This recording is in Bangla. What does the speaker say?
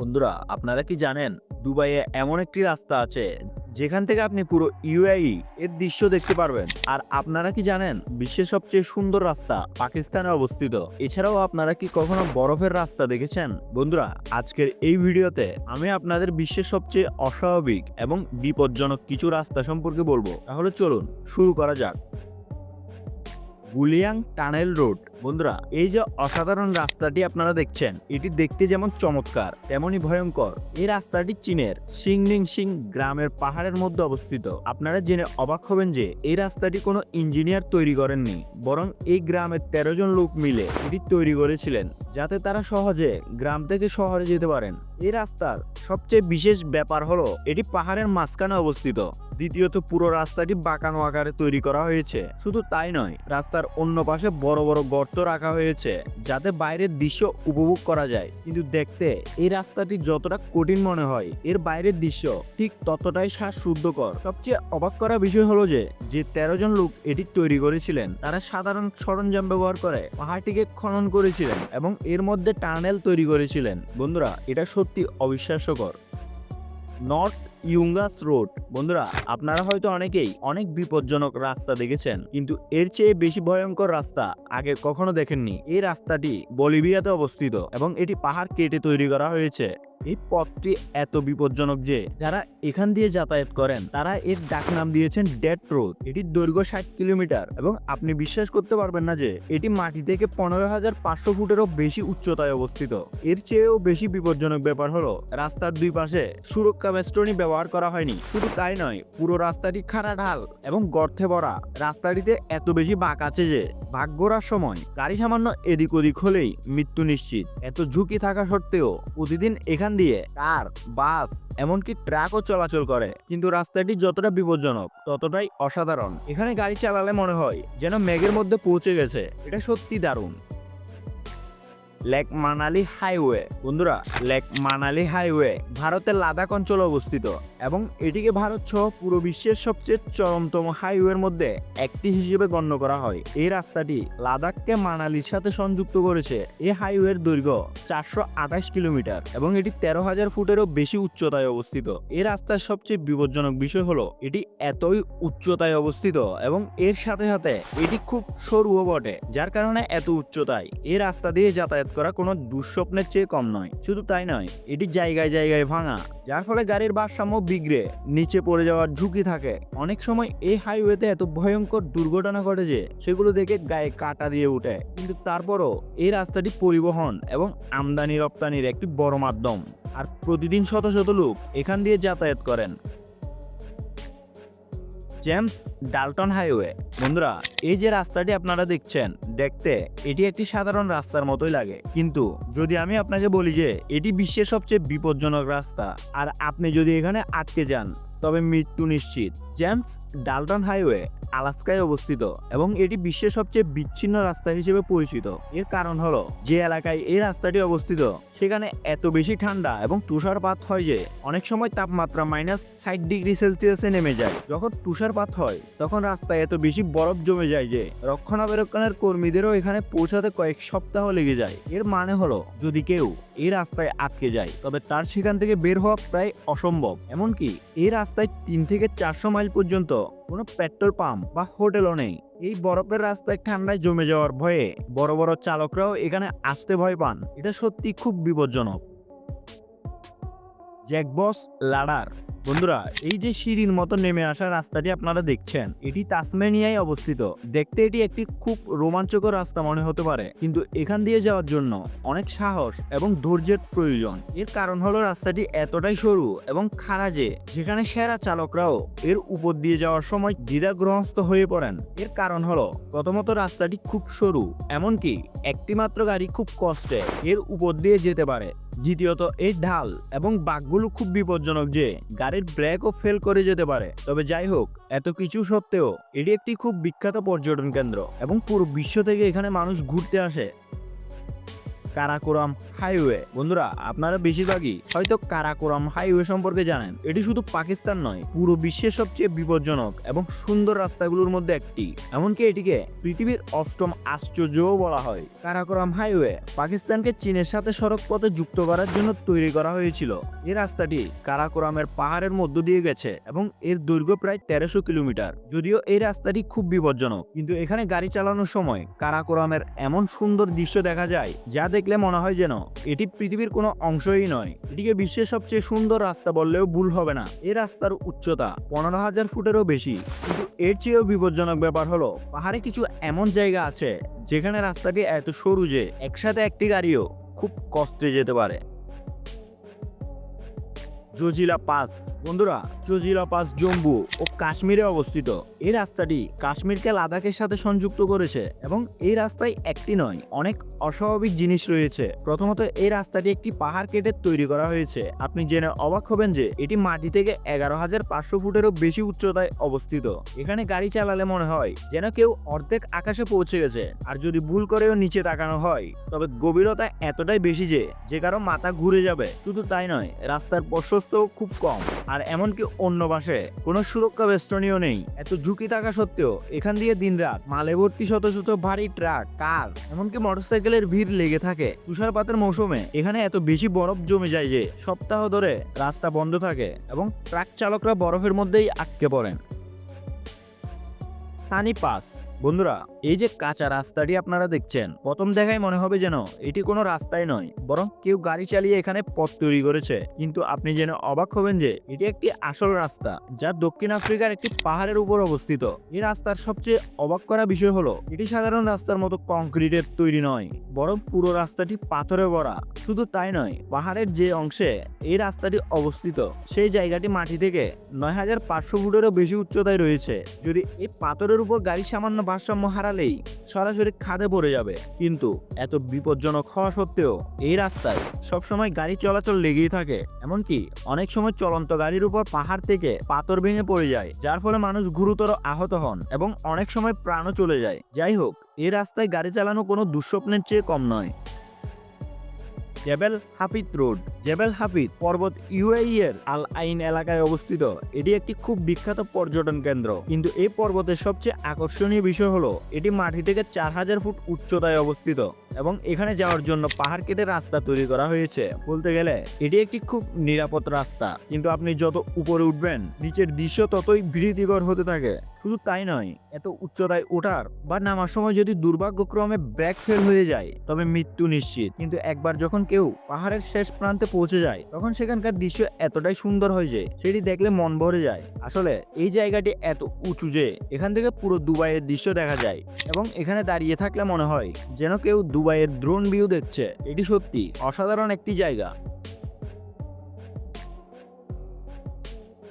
বন্ধুরা, আপনারা কি জানেন, দুবাইয়ে এমন একটি রাস্তা আছে, যেখান থেকে আপনি পুরো ইউএই এর দৃশ্য দেখতে পারবেন। আর আপনারা কি জানেন, বিশ্বের সবচেয়ে সুন্দর রাস্তা পাকিস্তানে অবস্থিত। এছাড়াও আপনারা কি কখনো বরফের রাস্তা দেখেছেন? বন্ধুরা, আজকের এই ভিডিওতে আমি আপনাদের বিশ্বের সবচেয়ে অস্বাভাবিক এবং বিপজ্জনক কিছু রাস্তা সম্পর্কে বলব। তাহলে চলুন, শুরু করা যাক। Guoliang tunnel road. বন্ধুরা, এই যে অসাধারণ রাস্তাটি আপনারা দেখছেন, এটি দেখতে যেমন চমৎকার, তেমনই ভয়ঙ্কর। এই রাস্তাটি চীনের সিংনিং সিং গ্রামের পাহাড়ের মধ্যে অবস্থিত। আপনারা জেনে অবাক হবেন যে, এই রাস্তাটি কোনো ইঞ্জিনিয়ার তৈরি করেননি, বরং এই গ্রামের তেরো জন লোক মিলে এটি তৈরি করেছিলেন, যাতে তারা সহজে গ্রাম থেকে শহরে যেতে পারেন। এই রাস্তার সবচেয়ে বিশেষ ব্যাপার হলো, এটি পাহাড়ের মাঝখানে অবস্থিত। দ্বিতীয়ত পুরো রাস্তাটি বাঁকানো আকারে তৈরি করা হয়েছে। শুধু তাই নয়, রাস্তার অন্য পাশে বড় বড় গর্ত রাখা হয়েছে, যাতে বাইরের দৃশ্য উপভোগ করা যায়। কিন্তু দেখতে এই রাস্তাটি যতটা কঠিন মনে হয়, এর বাইরের দৃশ্য ঠিক ততটাই শ্বাসরুদ্ধকর। সবচেয়ে অবাক করা বিষয় হলো যে যে তেরো জন লোক এটি তৈরি করেছিলেন, তারা সাধারণ সরঞ্জাম ব্যবহার করে, পাহাড়টিকে খনন করেছিলেন এবং এর মধ্যে টানেল তৈরি করেছিলেন। বন্ধুরা, এটা সত্যি অবিশ্বাস্যকর। North Yungas road. বন্ধুরা, আপনারা হয়তো অনেকেই অনেক বিপজ্জনক রাস্তা দেখেছেন, কিন্তু এর চেয়ে বেশি ভয়ঙ্কর রাস্তা আগে কখনো দেখেননি। এই রাস্তাটি বলিভিয়াতে অবস্থিত এবং এটি পাহাড় কেটে তৈরি করা হয়েছে। এই পথটি এত বিপজ্জনক যে, যারা এখান দিয়ে যাতায়াত করেন, তারা এর ডাক নাম দিয়েছেন ডেড রোড। এটির দৈর্ঘ্য ষাট কিলোমিটার এবং আপনি বিশ্বাস করতে পারবেন না যে, এটি মাটি থেকে পনেরো হাজার পাঁচশো ফুটেরও বেশি উচ্চতায় অবস্থিত। এর চেয়েও বেশি বিপজ্জনক ব্যাপার হলো, রাস্তার দুই পাশে সুরক্ষা বেষ্টনী ব্যবহার করা হয়নি। শুধু তাই নয়, পুরো রাস্তাটি খাড়া ঢাল এবং গর্তে ভরা। রাস্তাটিতে এত বেশি বাঁক আছে যে ভাগ ঘোরার সময়। গাড়ি সামান্য এদিক ওদিক হলেই মৃত্যু নিশ্চিত। এত ঝুঁকি থাকা সত্ত্বেও প্রতিদিন এখান দিয়ে কার, বাস, এমনকি ট্রাকও চলাচল করে। কিন্তু রাস্তাটি যতটা বিপজ্জনক, ততটাই অসাধারণ। এখানে গাড়ি চালালে মনে হয় যেন মেঘের মধ্যে পৌঁছে গেছে। এটা সত্যি দারুণ। Lake Manali highway. বন্ধুরা লেক মানালি হাইওয়ে ভারতের লাদাখ অঞ্চলে অবস্থিত এবং এটিকে ভারত সহ পুরো বিশ্বের সবচেয়ে চরমতম হাইওয়ের মধ্যে একটি হিসেবে গণ্য করা হয়। এই রাস্তাটি লাদাখকে মানালির সাথে সংযুক্ত করেছে। এই হাইওয়ের দৈর্ঘ্য চারশো আঠাশ কিলোমিটার এবং এটি তেরো হাজার ফুটেরও বেশি উচ্চতায় অবস্থিত। এই রাস্তার সবচেয়ে বিপজ্জনক বিষয় হলো, এটি এতই উচ্চতায় অবস্থিত এবং এর সাথে সাথে এটি খুব সরুও বটে, যার কারণে এত উচ্চতায়। এই রাস্তা দিয়ে যাতায়াত করা কোনো দুঃস্বপ্নের চেয়ে কম নয়। শুধু তাই নয়, এটি জায়গায় জায়গায় ভাঙা, যার ফলে গাড়ির ভারসাম্য বিগড়ে, নিচে পড়ে যাওয়ার ঝুঁকি থাকে। অনেক সময় এই হাইওয়েতে এত ভয়ঙ্কর দুর্ঘটনা ঘটে যে, সেগুলো দেখে গায়ে কাটা দিয়ে উঠে। কিন্তু তারপরও এই রাস্তাটি পরিবহন এবং আমদানি রপ্তানির একটি বড় মাধ্যম। আর প্রতিদিন শত শত লোক এখান দিয়ে যাতায়াত করেন। James Dalton highway. বন্ধুরা, এই যে রাস্তাটি আপনারা দেখছেন, দেখতে এটি একটি সাধারণ রাস্তার মতোই লাগে। কিন্তু যদি আমি আপনাকে বলি যে এটি বিশ্বের সবচেয়ে বিপজ্জনক রাস্তা, আর আপনি যদি এখানে আটকে যান, তবে মৃত্যু নিশ্চিত। জেমস ডালটন হাইওয়ে, আলাস্কায় অবস্থিত এবং এটি বিশ্বের সবচেয়ে বিচ্ছিন্ন রাস্তা হিসেবে পরিচিত। এর কারণ হলো যে এলাকায় এই রাস্তাটি অবস্থিত, সেখানে এত বেশি ঠান্ডা এবং তুষারপাত হয় যে অনেক সময় তাপমাত্রা মাইনাস ষাট ডিগ্রি সেলসিয়াসে নেমে যায়। যখন তুষারপাত হয়, তখন রাস্তায় এত বেশি বরফ জমে যায় যে রক্ষণাবেক্ষণের কর্মীদেরও এখানে পৌঁছাতে কয়েক সপ্তাহ লেগে যায়। এর মানে হলো, যদি কেউ এই রাস্তায় আটকে যায়, তবে তার সেখান থেকে বের হওয়া প্রায় অসম্ভব। এমনকি এই রাস্তায় তিন থেকে চারশো মাইল পর্যন্ত কোনো পেট্রোল পাম্প বা হোটেলও নেই। এই বরফের রাস্তায় ঠান্ডায় জমে যাওয়ার ভয়ে বড় বড় চালকরাও এখানে আসতে ভয় পান। এটা সত্যি খুব বিপজ্জনক। জ্যাকবস লাডার বন্ধুরা, এই যে সিঁড়ির মতো নেমে আসা রাস্তাটি আপনারা দেখছেন, এটি তাসমেনিয়ায় অবস্থিত। দেখতে এটি একটি খুব রোমাঞ্চকর রাস্তা মনে হতে পারে, কিন্তু এখান দিয়ে যাওয়ার জন্য অনেক সাহস এবং ধৈর্যের প্রয়োজন। এর কারণ হলো রাস্তাটি এতটাই সরু এবং খাড়া যে, যেখানে সেরা চালকরাও এর উপর দিয়ে যাওয়ার সময় দ্বিধাগ্রহস্ত হয়ে পড়েন। এর কারণ হলো, প্রথমত রাস্তাটি খুব সরু, এমনকি একটি মাত্র গাড়ি খুব কষ্টে এর উপর দিয়ে যেতে পারে। দ্বিতীয়ত, এই ঢাল এবং বাঘগুলো খুব বিপজ্জনক যে গাড়ির ব্রেকও ফেল করে যেতে পারে। তবে যাই হোক, এত কিছু সত্ত্বেও এটি একটি খুব বিখ্যাত পর্যটন কেন্দ্র এবং পুরো বিশ্ব থেকে এখানে মানুষ ঘুরতে আসে। কারাকোরাম হাইওয়ে। বন্ধুরা, আপনারা বেশিরভাগই হয়তো কারাকোরাম হাইওয়ে সম্পর্কে জানেন। এটি শুধু পাকিস্তান নয়, পুরো বিশ্বের সবচেয়ে বিপজ্জনক এবং সুন্দর রাস্তাগুলোর মধ্যে একটি। এমনকি এটিকে পৃথিবীর অষ্টম আশ্চর্যও বলা হয়। কারাকোরাম হাইওয়ে পাকিস্তানকে চীনের সাথে সড়ক পথে যুক্ত করার জন্য তৈরি করা হয়েছিল। এই রাস্তাটি কারাকোরামের পাহাড়ের মধ্য দিয়ে গেছে এবং এর দৈর্ঘ্য প্রায় তেরোশো কিলোমিটার। যদিও এই রাস্তাটি খুব বিপজ্জনক, কিন্তু এখানে গাড়ি চালানোর সময় কারাকোরামের এমন সুন্দর দৃশ্য দেখা যায়, যা দেখলে মনে হয় যেন এটি পৃথিবীর কোনো অংশই নয়। এটিকে বিশ্বের সবচেয়ে সুন্দর রাস্তা বললেও ভুল হবে না। এই রাস্তার উচ্চতা পনেরো হাজার ফুটেরও বেশি। কিন্তু এর চেয়েও বিপজ্জনক ব্যাপার হলো, পাহাড়ে কিছু এমন জায়গা আছে, যেখানে রাস্তাটি এত সরু যে একসাথে একটি গাড়িও খুব কষ্টে যেতে পারে। জজিলা পাস। বন্ধুরা জজিলা পাস জম্মু ও কাশ্মীরে অবস্থিত। এই রাস্তাটি কাশ্মীরকে লাদাখের সাথে সংযুক্ত করেছে এবং এই রাস্তায় একটি নয়, অনেক অস্বাভাবিক জিনিস রয়েছে। প্রথমত, এই রাস্তাটি একটি পাহাড় কেটে তৈরি করা হয়েছে। আপনি জেনে অবাক হবেন যে, এটি মাটি থেকে এগারো হাজার পাঁচশো ফুটেরও বেশি উচ্চতায় অবস্থিত। এখানে গাড়ি চালালে মনে হয় যেন কেউ অর্ধেক আকাশে পৌঁছে গেছে। আর যদি ভুল করেও নিচে তাকানো হয়, তবে গভীরতা এতটাই বেশি যে যে কারও মাথা ঘুরে যাবে। শুধু তাই নয়, রাস্তার প্রশস্তও খুব কম। আর এমনকি অন্য পাশে কোনো সুরক্ষা বেষ্টনীয় নেই। এত ঝুঁকি থাকা সত্ত্বেও এখান দিয়ে দিনরাত মালে ভর্তি শত শত ভারী ট্রাক, কার, এমনকি মোটরসাইকেলের ভিড় লেগে থাকে। তুষারপাতের মৌসুমে এখানে এত বেশি বরফ জমে যায় যে সপ্তাহ ধরে রাস্তা বন্ধ থাকে এবং ট্রাক চালকরা বরফের মধ্যেই আটকে পড়েন। সানি পাস বন্ধুরা, এই যে কাঁচা রাস্তাটি আপনারা দেখছেন, প্রথম দেখায় মনে হবে যেন এটি কোনো রাস্তাই নয়, বরং কেউ গাড়ি চালিয়ে এখানে পথ তৈরি করেছে। কিন্তু আপনি যেন অবাক হবেন যে এটি একটি আসল রাস্তা, যা দক্ষিণ আফ্রিকার একটি পাহাড়ের উপর অবস্থিত। এই রাস্তার সবচেয়ে অবাক করা বিষয় হলো, এটি সাধারণ রাস্তার মতো কংক্রিটের তৈরি নয়, বরং পুরো রাস্তাটি পাথরে ভরা। শুধু তাই নয়, পাহাড়ের যে অংশে এই রাস্তাটি অবস্থিত, সেই জায়গাটি মাটি থেকে নয় হাজার পাঁচশো ফুটেরও বেশি উচ্চতায় রয়েছে। যদি এই পাথরের উপর গাড়ি সামান্য ভারসাম্য হারালেই সরাসরি খাদে পড়ে যাবে। কিন্তু এত বিপজ্জনক হওয়া সত্ত্বেও এই রাস্তায় সবসময় গাড়ি চলাচল লেগেই থাকে। এমনকি অনেক সময় চলন্ত গাড়ির উপর পাহাড় থেকে পাথর ভেঙে পড়ে যায়, যার ফলে মানুষ গুরুতর আহত হন এবং অনেক সময় প্রাণও চলে যায়। যাই হোক, এই রাস্তায় গাড়ি চালানো কোনো দুঃস্বপ্নের চেয়ে কম নয়। Jebel Hafeet road. Jebel Hafeet পর্বত ইউএই এর আল আইন এলাকায় অবস্থিত। এটি একটি খুব বিখ্যাত পর্যটন কেন্দ্র। কিন্তু এই পর্বতের সবচেয়ে আকর্ষণীয় বিষয় হলো, এটি মাটি থেকে চার হাজার ফুট উচ্চতায় অবস্থিত। এবং এখানে যাওয়ার জন্য পাহাড় কেটে রাস্তা তৈরি করা হয়েছে। বলতে গেলে, এটি একটি খুব নিরাপদ রাস্তা। কিন্তু আপনি যত উপরে উঠবেন, নিচের দৃশ্য ততই ভীতিকর হতে থাকে। শুধু তাই নয়, এত উচ্চতায় ওঠার বা নামার সময় যদি দুর্ভাগ্যক্রমে ব্রেক ফেল হয়ে যায়, তবে মৃত্যু নিশ্চিত। কিন্তু একবার যখন কেউ পাহাড়ের শেষ প্রান্তে পৌঁছে যায়, তখন সেখানকার দৃশ্য এতটাই সুন্দর হয় যে, সেটি দেখলে মন ভরে যায়। আসলে, এই জায়গাটি এত উঁচু যে, এখান থেকে পুরো দুবাইয়ের দৃশ্য দেখা যায়। এবং এখানে দাঁড়িয়ে থাকলে মনে হয়, যেন কেউ দুবাইয়ের দ্রোন ভিউ দেখছে এটি সত্যি অসাধারণ একটি জায়গা।